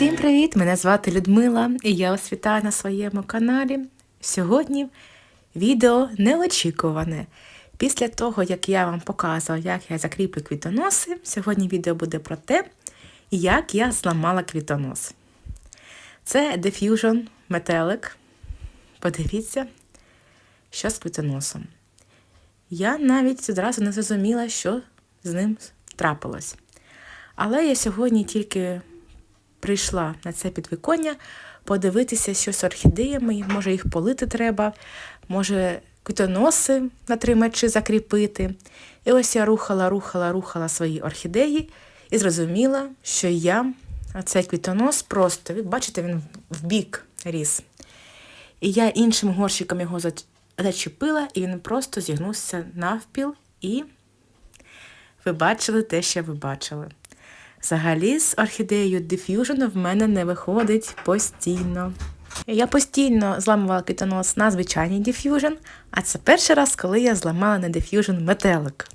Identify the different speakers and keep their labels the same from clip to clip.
Speaker 1: Всім привіт! Мене звати Людмила і я вас вітаю на своєму каналі. Сьогодні відео неочікуване. Після того, як я вам показувала, як я закріплю квітоноси, сьогодні відео буде про те, як я зламала квітонос. Це Diffusion метелик. Подивіться, що з квітоносом. Я навіть одразу не зрозуміла, що з ним трапилось. Але я сьогодні тільки прийшла на це підвіконня подивитися, що з орхідеями, може їх полити треба, може квітоноси на тримачі закріпити. І ось я рухала, рухала, рухала свої орхідеї і зрозуміла, що я цей квітонос просто, бачите, він в бік ріс. І я іншим горщиком його зачепила, і він просто зігнувся навпіл, і ви бачили те, що ви бачили. Взагалі, з орхідеєю Diffusion в мене не виходить постійно. Я постійно зламувала квітонос на звичайній Diffusion, а це перший раз, коли я зламала на Diffusion метелик.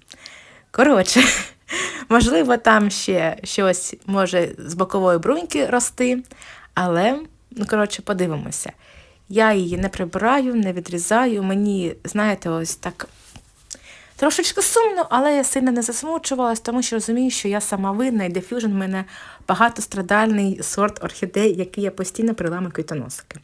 Speaker 1: Коротше, можливо, там ще щось може з бокової бруньки рости, але, ну, коротше, подивимося. Я її не прибираю, не відрізаю. Мені, знаєте, ось так Трошечки сумно, але я сильно не засмучувалась, тому що розумію, що я сама винна, і дефюжн в мене багатострадальний сорт орхідей, який я постійно приламую квітоносики.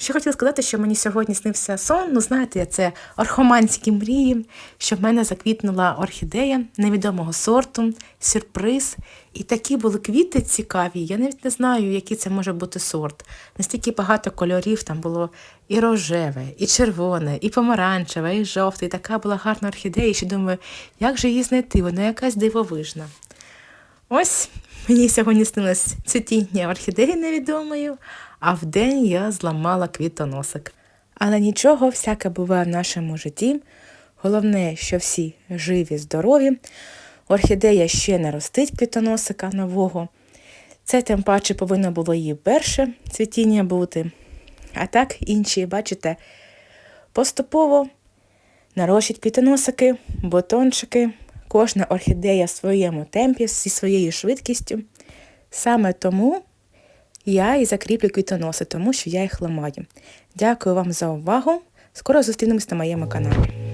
Speaker 1: Ще хотіла сказати, що мені сьогодні снився сон. Ну, знаєте, це орхоманські мрії, що в мене заквітнула орхідея невідомого сорту, сюрприз. І такі були квіти цікаві. Я навіть не знаю, який це може бути сорт. Настільки багато кольорів там було і рожеве, і червоне, і помаранчеве, і жовте. І така була гарна орхідея. Ще думаю, як же її знайти? Вона якась дивовижна. Ось мені сьогодні снилось цвітіння орхідеї невідомою а вдень я зламала квітоносик. Але нічого, всяке буває в нашому житті. Головне, що всі живі, здорові. Орхідея ще не ростить квітоносика нового. Це тим паче повинно було її перше цвітіння бути. А так інші, бачите, поступово нарощать квітоносики, бутончики, кожна орхідея в своєму темпі, зі своєю швидкістю. Саме тому я і закріплю квітоноси, тому що я їх ламаю. Дякую вам за увагу. Скоро зустрінемось на моєму каналі.